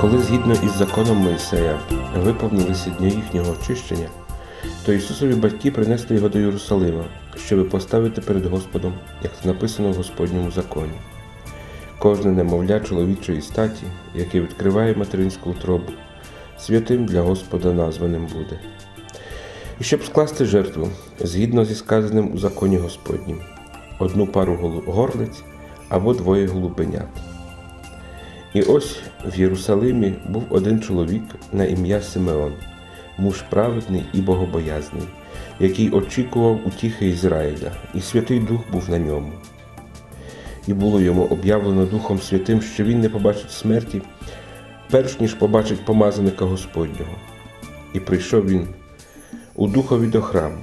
Коли згідно із законом Мойсея виповнилися дні їхнього очищення, то Ісусові батьки принесли його до Єрусалима, щоби поставити перед Господом, як написано в Господньому законі. Кожне немовля чоловічої статі, яке відкриває материнську утробу, святим для Господа названим буде. І щоб скласти жертву, згідно зі сказаним у законі Господнім, одну пару горлиць або двоє голубенят. І ось в Єрусалимі був один чоловік на ім'я Симеон, муж праведний і богобоязний, який очікував утіхи Ізраїля, і Святий Дух був на ньому. І було йому об'явлено Духом Святим, що він не побачить смерті, перш ніж побачить помазаника Господнього. І прийшов він у духові до храму,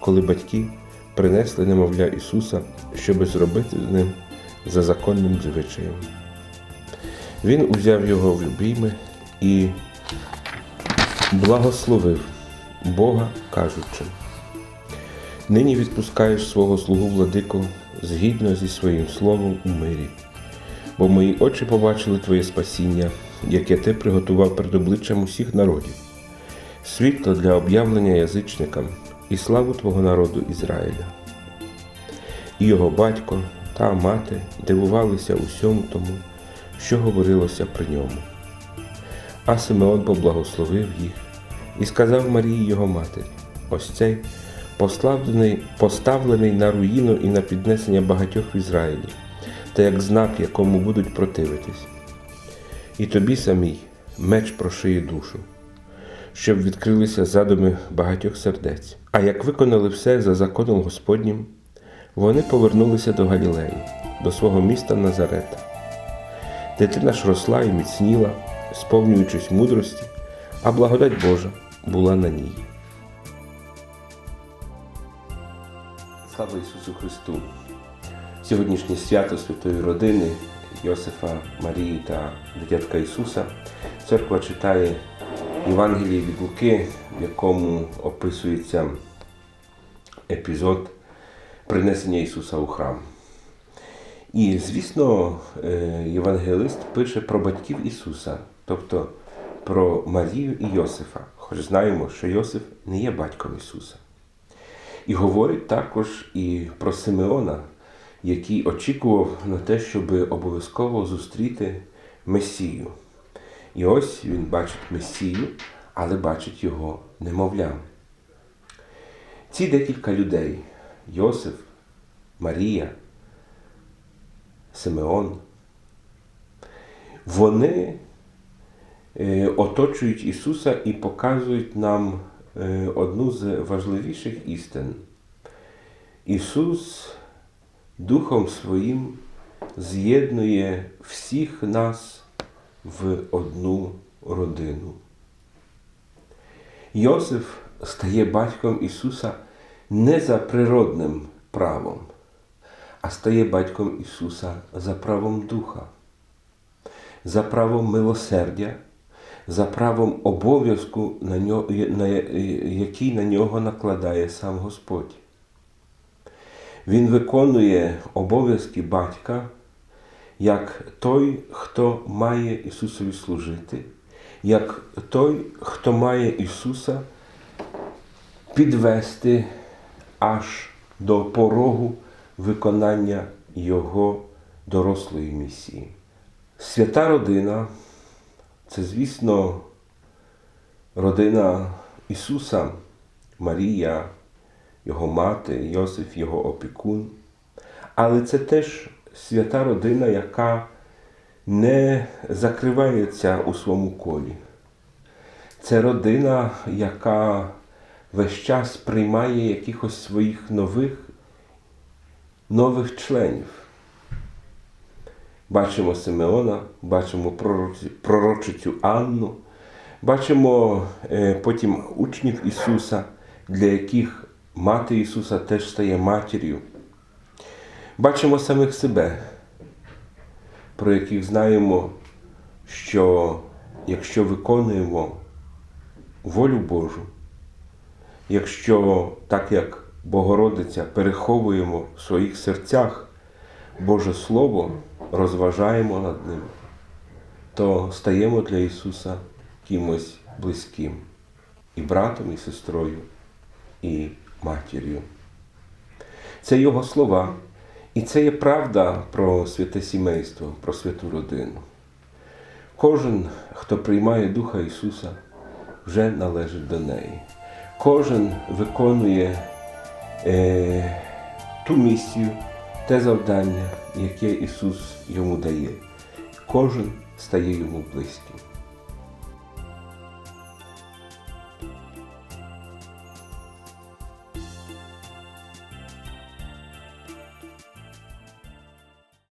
коли батьки принесли немовля Ісуса, щоби зробити з ним за законним звичаєм. Він узяв його в любійми і благословив Бога, кажучи: Нині відпускаєш свого слугу владику згідно зі своїм словом у мирі, бо мої очі побачили Твоє спасіння, яке ти приготував перед обличчям усіх народів, світло для об'явлення язичникам і славу Твого народу Ізраїля. І його батько та мати дивувалися усьому тому, що говорилося при ньому. А Симеон поблагословив їх і сказав Марії його матері: ось цей поставлений, поставлений на руїну і на піднесення багатьох в Ізраїлі, та як знак, якому будуть противитись. І тобі самій меч прошиє душу, щоб відкрилися задуми багатьох сердець. А як виконали все за законом Господнім, вони повернулися до Галілеї, до свого міста Назарета. Дитина ж росла і міцніла, сповнюючись мудрості, а благодать Божа була на ній. Слава Ісусу Христу! Сьогоднішнє свято Святої родини Йосифа, Марії та дитятка Ісуса церква читає Євангеліє від Луки, в якому описується епізод принесення Ісуса у храм. І, звісно, е, євангелист пише про батьків Ісуса, тобто про Марію і Йосифа, хоч знаємо, що Йосиф не є батьком Ісуса. І говорить також і про Симеона, який очікував на те, щоб обов'язково зустріти Месію. І ось він бачить Месію, але бачить його немовлям. Ці декілька людей Йосиф, Марія, Симеон, вони е, оточують Ісуса і показують нам е, одну з важливіших істин. Ісус Духом Своїм з'єднує всіх нас в одну родину. Йосиф стає батьком Ісуса не за природним правом, а стає батьком Ісуса за правом Духа, за правом милосердя, за правом обов'язку, який на нього накладає сам Господь. Він виконує обов'язки батька як той, хто має Ісусові служити, як той, хто має Ісуса підвести аж до порогу виконання Його дорослої місії. Свята родина це, звісно, родина Ісуса, Марія, Його мати, Йосиф, Його опікун. Але це теж свята родина, яка не закривається у своєму колі. Це родина, яка весь час приймає якихось своїх нових нових членів. Бачимо Симеона, бачимо пророчицю Анну, бачимо е, потім учнів Ісуса, для яких мати Ісуса теж стає матір'ю. Бачимо самих себе, про яких знаємо, що якщо виконуємо волю Божу, якщо так як Богородиця переховуємо в своїх серцях Боже Слово, розважаємо над ним, то стаємо для Ісуса кимось близьким, і братом, і сестрою, і матір'ю. Це Його слова, і це є правда про святе сімейство, про святу родину. Кожен, хто приймає Духа Ісуса, вже належить до неї. Кожен виконує ту місію, те завдання, яке Ісус йому дає. Кожен стає йому близьким.